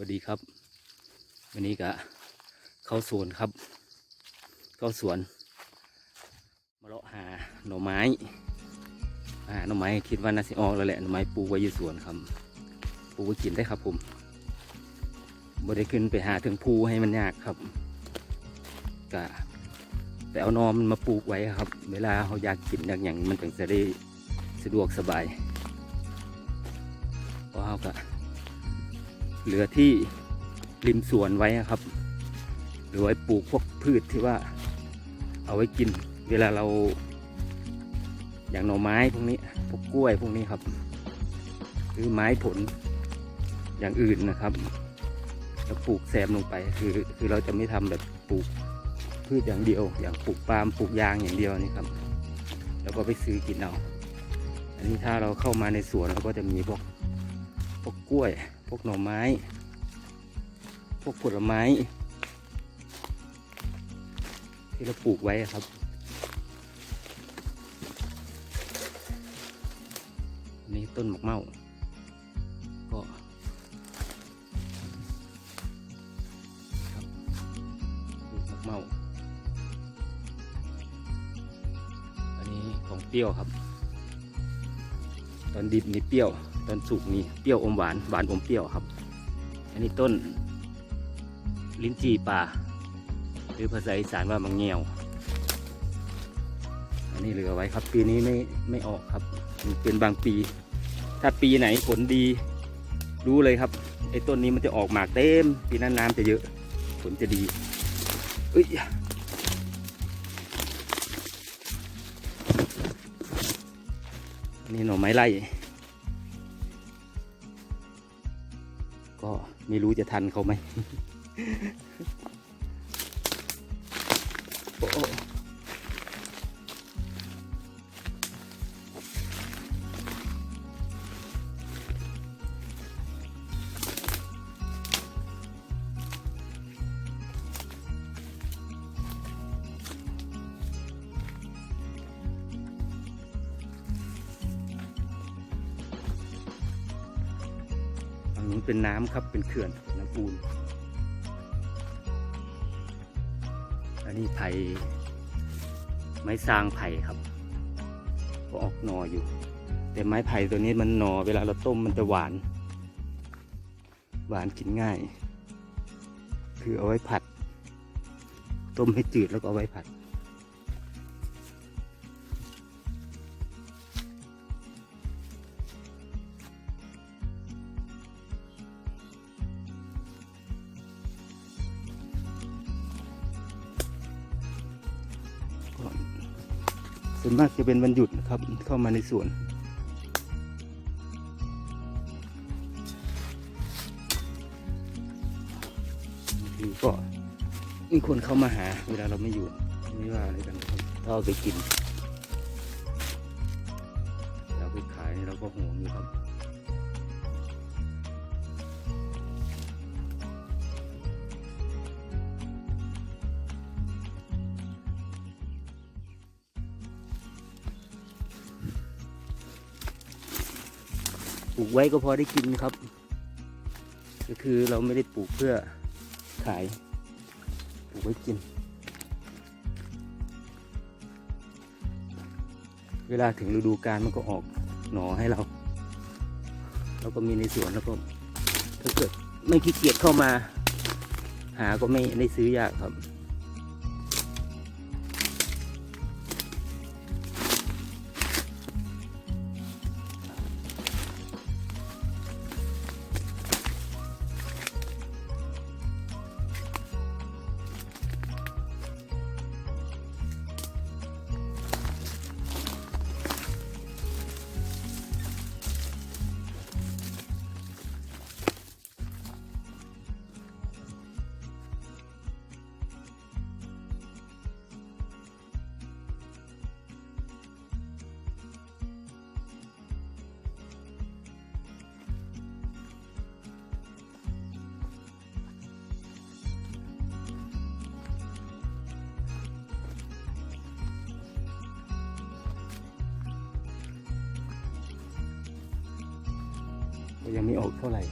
วัสดีครับ วันนี้ก็เข้าสวนครับ เข้าสวนมาเลาะหาหน่อไม้หาหน่อไม้คิดว่าน่าสิออกแล้วแหละหน่อไม้ปลูกไว้อยู่สวนครับปลูกไว้กินได้ครับผมบ่ได้ขึ้นไปหาถึงภูให้มันยากครับก็แต่เอานอมันมาปลูกไว้ครับ เวลาเขาอยากกินอยากอย่างมันถึงจะได้สะดวกสบายเพราะเขาก็ เหลือที่ริมสวนไว้ครับ หรือไว้ปลูกพวกพืชที่ว่า เอาไว้กิน เวลาเรา อย่างหน่อไม้พวกนี้ พวกกล้วยพวกนี้ครับ หรือไม้ผลอย่างอื่นนะครับแล้วปลูกแซมลงไป คือคือเราจะไม่ทำแบบปลูกพืชอย่างเดียว อย่างปลูกปาล์มปลูกยางอย่างเดียวนี่ครับแล้วก็ไปซื้อกินเอาอันนี้ถ้าเราเข้ามาในสวนเราก็จะมีพวก วกกล้วย พวกหน่อไม้ พวกผลไม้ ที่เราปลูกไว้ครับ นี่ต้นหมกเม่าก็ครับหมกเม่าอันนี้ของเปรี้ยวครับ ตอนดิบนี่เปรี้ยว ตอนสุกนี่เปรี้ยวอมหวานหวานอมเปรี้ยวครับ อันนี้ต้น ลิ้นจี่ป่า หรือภาษาอีสานว่ามังเงียว อันนี้เหลือไว้ครับ ปีนี้ไม่ไม่ออกครับมันเป็นบางปี ถ้าปีไหนผลดี รู้เลยครับไอ้ต้นนี้มันจะออกหมากเต็ม ปีนั้นน้ำจะเยอะ ผลจะดีเอ้ยนนี้หน่อไม้ไล่ ก็ไม่รู้จะทันเขาไหม ฝั่งนู้นเป็นน้ำครับเป็นเขื่อนน้ำปูน อันนี้ไผ่ไม้สร้างไผ่ครับก็ออกหนออยู่ แต่ไม้ไผ่ตัวนี้มันหนอเวลาเราต้มมันจะหวาน หวานกินง่าย คือเอาไว้ผัด ต้มให้จืดแล้วก็เอาไว้ผัด ส่วนมากจะเป็นวันหยุดนะครับ เข้ามาในสวนก็มีคนเข้ามาหา เวลาเราไม่อยู่ไม่ว่าอะไรกันครับถ้าเอาไปกิน ปลูกไว้ก็พอได้กินครับ ก็คือเราไม่ได้ปลูกเพื่อขาย ปลูกไว้กิน เวลาถึงฤดูกาลมันก็ออกหน่อให้เรา เราก็มีในสวนแล้วก็ถ้าเกิดไม่ขี้เกียจเข้ามา หาก็ไม่ได้ซื้อยากครับ ยังไม่ออกเท่าไหร่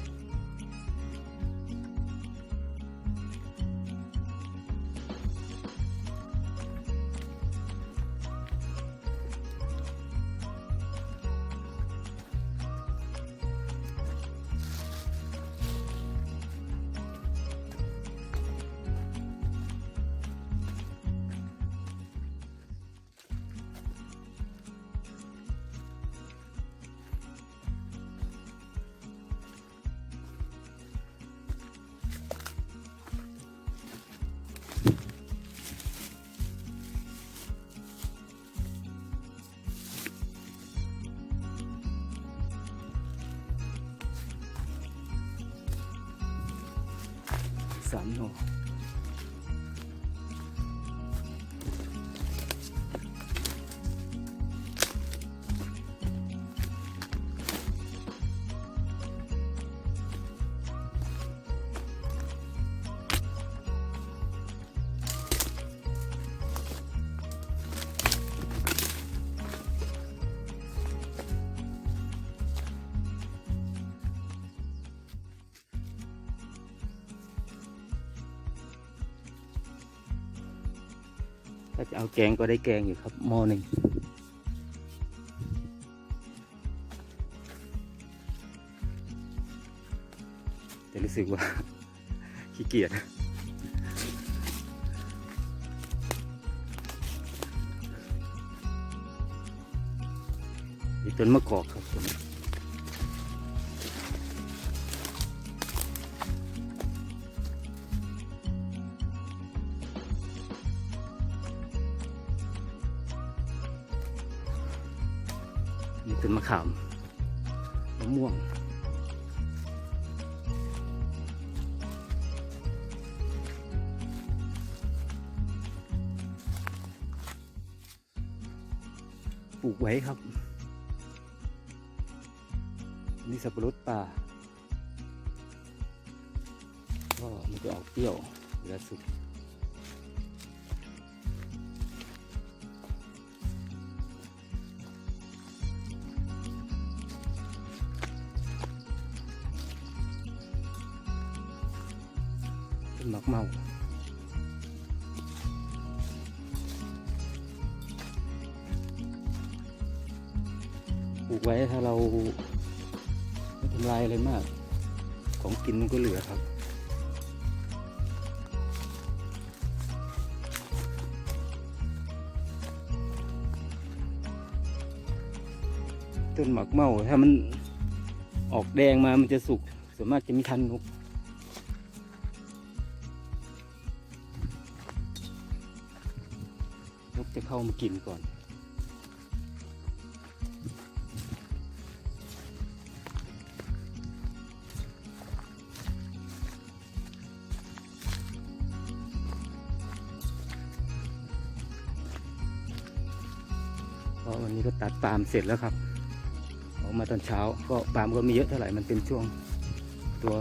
เอาแกงก็ได้แกงอยู่ครับหม้อหนึ่งแต่รู้สึกว่าขี้เกียจมีต้นมะกอกครับผม ขามมะม่วง ปลูกไว้ครับ นี่สับปะรดป่า ก็มันจะออกเปรี้ยวเวลาสุก ต้นหมากเมาปลูกไว้ถ้าเราไม่ทำลายอะไรมาก ของกินมันก็เหลือครับต้นหมากเมาถ้ามันออกแดงมามันจะสุกส่วนมากจะไม่ทันนก จะเข้ามากินก่อนเพราะวันนี้ก็ตัดปาล์มเสร็จแล้วครับออกมาตอนเช้าก็ปาล์มก็ไม่เยอะเท่าไหร่มันเป็นช่วงตัว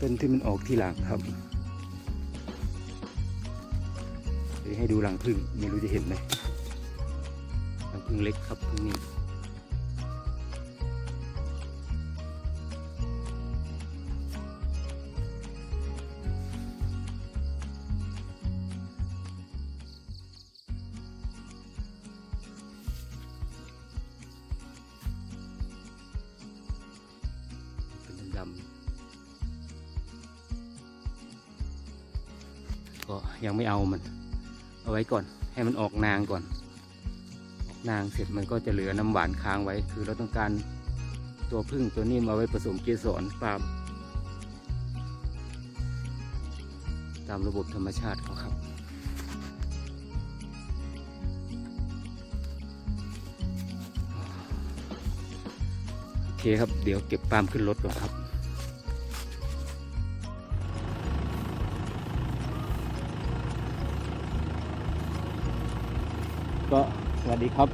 ต้นที่มันออกทีหลังครับ ดี๋ยวให้ดูรังพึ่งไม่รู้จะเห็นไหมรังพึ่งเล็กครับพึ่งนี้เป็นดำก็ยังไม่เอามัน เอาไว้ก่อน ให้มันออกนางก่อน ออกนางเสร็จมันก็จะเหลือน้ำหวานค้างไว้ คือเราต้องการตัวพึ่งตัวนี้มาไว้ผสมเกสรปาล์มตามระบบธรรมชาติเขาครับโอเคครับ เดี๋ยวเก็บปาล์มขึ้นรถก่อนครับ วัสดีครับ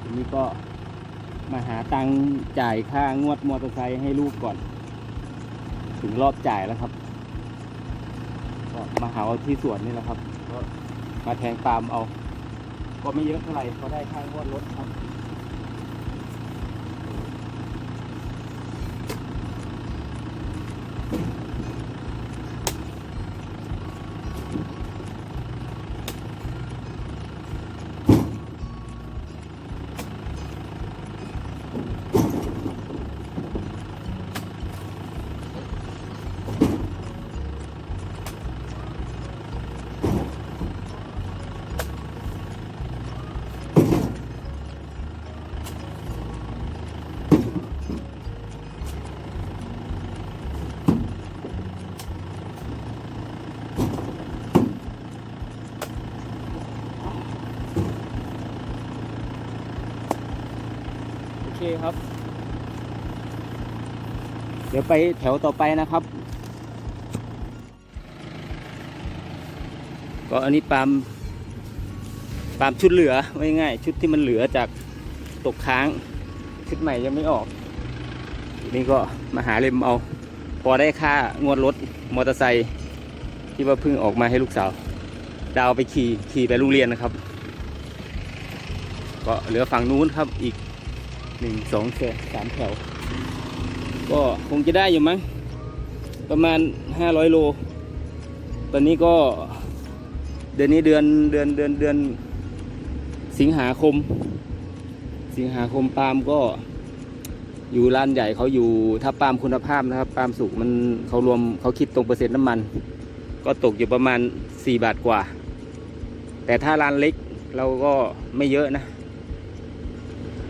ทีนี้ก็มาหาตังจ่ายค่างวดมอเตอร์ไซค์ให้ลูกก่อน ถึงรอบจ่ายแล้วครับ ก็มาหาเอาที่สวนนี่แหละครับก็มาแทงตามเอา ก็ไม่เยอะเท่าไหร่พอได้ค่างวดรถครับ คครับ เดี๋ยวไปแถวต่อไปนะครับ ก็อันนี้ปาล์มปาล์มชุดเหลือไว้ง่ายชุดที่มันเหลือจากตกค้าง ชุดใหม่ยังไม่ออกนี้ก็มาหาเล่มเอา พอได้ค่างวดรถมอเตอร์ไซค์ที่ว่าเพิ่งออกมาให้ลูกสาว ดาวไปขี่ขี่ไปโรงเรียนนะครับ ก็เหลือฝั่งนู้นครับอีก หนึ่งสองแถวสามแถว ก็คงจะได้อยู่มั้ง ประมาณห้าร้อยโล ตอนนี้ก็เดือนนี้เดือนเดือนเดือนเดือนสิงหาคม สิงหาคมปาล์มก็อยู่ร้านใหญ่เขาอยู่ถ้าปาล์มคุณภาพนะครับปาล์มสุกมันเขารวมเขาคิดตรงเปอร์เซ็นต์น้ำมัน ก็ตกอยู่ประมาณ 4 บาทกว่า แต่ถ้าร้านเล็กเราก็ไม่เยอะนะ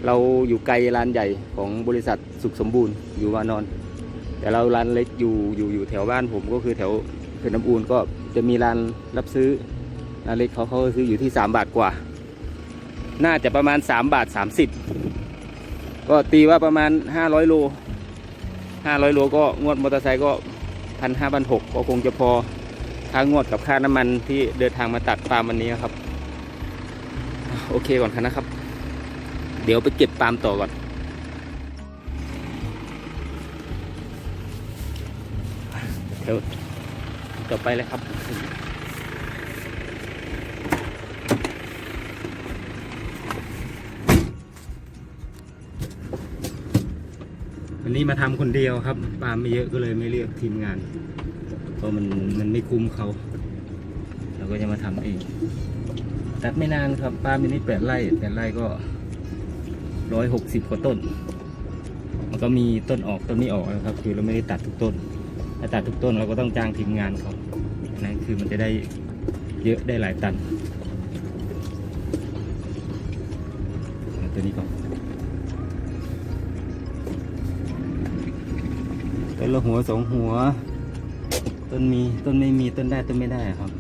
เราอยู่ไกลร้านใหญ่ของบริษัทสุขสมบูรณ์อยู่วานอน แต่เราร้านเล็กอยู่อยู่อยู่แถวบ้านผมก็คือแถวเขื่อนน้ำอูนก็จะมีร้านรับซื้อร้านเล็กเขาเขาซื้ออยู่ที่ 3 บาทกว่า น่าจะประมาณ 3 บาท 30 ก็ตีว่าประมาณ 500 โล 500 โลก็งวดมอเตอร์ไซค์ก็พันห้าพันหกก็คงจะพอค่างวดกับค่าน้ำมันที่เดินทางมาตัดปาล์มวันนี้ครับ โอเคก่อนครับนะครับ เดี๋ยวไปเก็บปาล์มต่อก่อนเดี๋ยวต่อไปเลยครับ วันนี้มาทำคนเดียวครับ ปาล์มไม่เยอะก็เลยไม่เรียกทีมงาน เพราะมันมันไม่คุ้มเขา เราก็จะมาทำเอง ตัดไม่นานครับปาล์มอันนี้แปดไร่แปดไร่ก็ ร้อยหกสิบกว่าต้น มันก็มีต้นออกต้นไม่ออกนะครับ คือเราไม่ได้ตัดทุกต้น ถ้าตัดทุกต้นเราก็ต้องจ้างทีมงานเขาอันนั่นคือมันจะได้เยอะได้หลายตัน ตัวนี้ก่อนต้นละหัวสองหัว ต้นมีต้นไม่มีต้นได้ต้นไม่ได้ครับ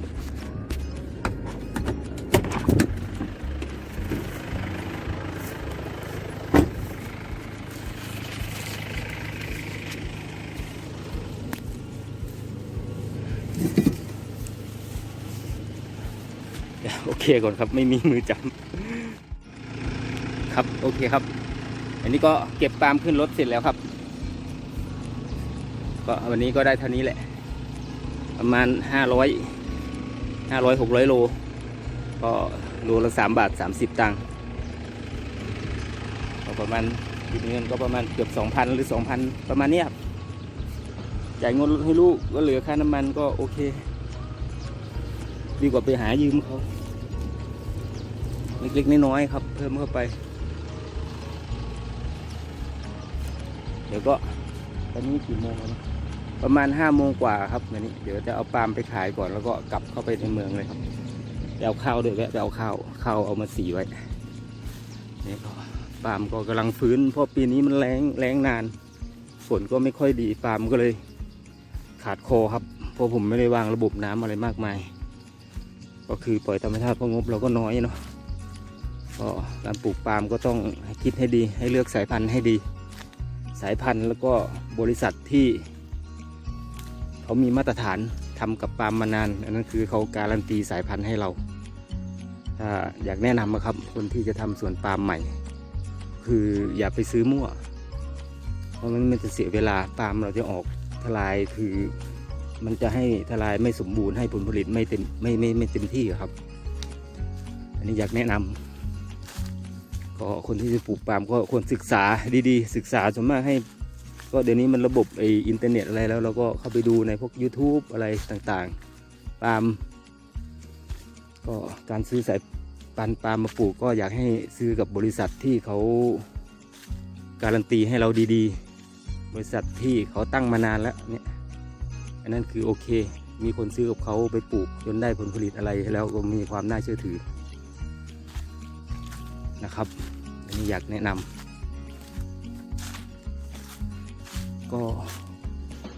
เดี๋ยวโอเคก่อนครับ ไม่มีมือจับครับโอเคครับ อันนี้ก็เก็บปามขึ้นรถเสร็จแล้วครับ ก็วันนี้ก็ได้เท่านี้แหละ ประมาณห้าร้อยห้าร้อยหกร้อยโล ก็โลละสามบาทสามสิบตังค์ก็ประมาณคิดเงินก็ประมาณเกือบสองพันหรือสองพันประมาณนี้ครับจ่ายเงินให้ลูกก็เหลือค่าน้ำมันก็โอเค ดีกว่าไปหายืมเขา เล็กๆน้อยๆครับ เพิ่มเข้าไป เดี๋ยวก็ตอนนี้กี่โมงแล้วนะประมาณห้าโมงกว่าครับเดี๋ยวนี้เดี๋ยวจะเอาปาล์มไปขายก่อนแล้วก็กลับเข้าไปในเมืองเลยครับไปเอาข้าวด้วยแวะไปเอาข้าวข้าวเอามาสีไว้นี่ก็ปาล์มก็กำลังฟื้นเพราะปีนี้มันแรงแรงนานฝนก็ไม่ค่อยดีปาล์มก็เลย ขาดคอครับเพราะผมไม่ได้วางระบบน้ำอะไรมากมาย ก็คือปล่อยธรรมชาติเพราะงบเราก็น้อยเนาะ ก็การปลูกปาล์มก็ต้องคิดให้ดีให้เลือกสายพันธุ์ให้ดี สายพันธุ์แล้วก็บริษัทที่ เขามีมาตรฐานทำกับปาล์มมานาน อันนั้นคือเขาการันตีสายพันธุ์ให้เราถ้าอยากแนะนำนะครับคนที่จะทำสวนปาล์มใหม่ คืออย่าไปซื้อมั่ว เพราะมันมันจะเสียเวลาปาล์มเราจะออกทลายคือมันจะให้ทลายไม่สมบูรณ์ให้ผลผลิตไม่เต็มไม่ไม่ไม่เต็มที่ครับ อันนี้อยากแนะนำ ก็คนที่จะปลูกปาล์มก็ควรศึกษาดีๆ ศึกษาส่วนมากให้ ก็เดี๋ยวนี้มันระบบไออินเทอร์เน็ตอะไรแล้วเราก็เข้าไปดูในพวก YouTube อะไรต่างๆปาล์มก็การซื้อสายปันปาล์มมาปลูกก็อยากให้ซื้อกับบริษัทที่เขาการันตีให้เราดีๆ บริษัทที่เขาตั้งมานานแล้วเนี่ยอันนั้นคือโอเค มีคนซื้อกับเขาไปปลูกจนได้ผลผลิตอะไรแล้วก็มีความน่าเชื่อถือ นะครับอันนี้อยากแนะนำก็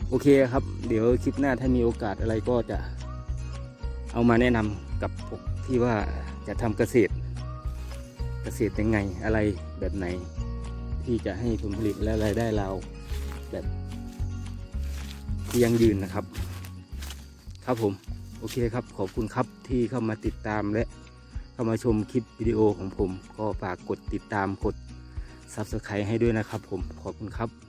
โอเคครับ เดี๋ยวคลิปหน้าถ้ามีโอกาสอะไรก็จะเอามาแนะนำกับพวกที่ว่าจะทำเกษตร เกษตรยังไงอะไรแบบไหน ที่จะให้ผลผลิตและรายได้เราแบบที่ยั่งยืนนะครับ ครับผม โอเคครับ ขอบคุณครับที่เข้ามาติดตามและ เข้ามาชมคลิปวิดีโอของผม ก็ฝากกดติดตามกด Subscribe ให้ด้วยนะครับผมขอบคุณครับ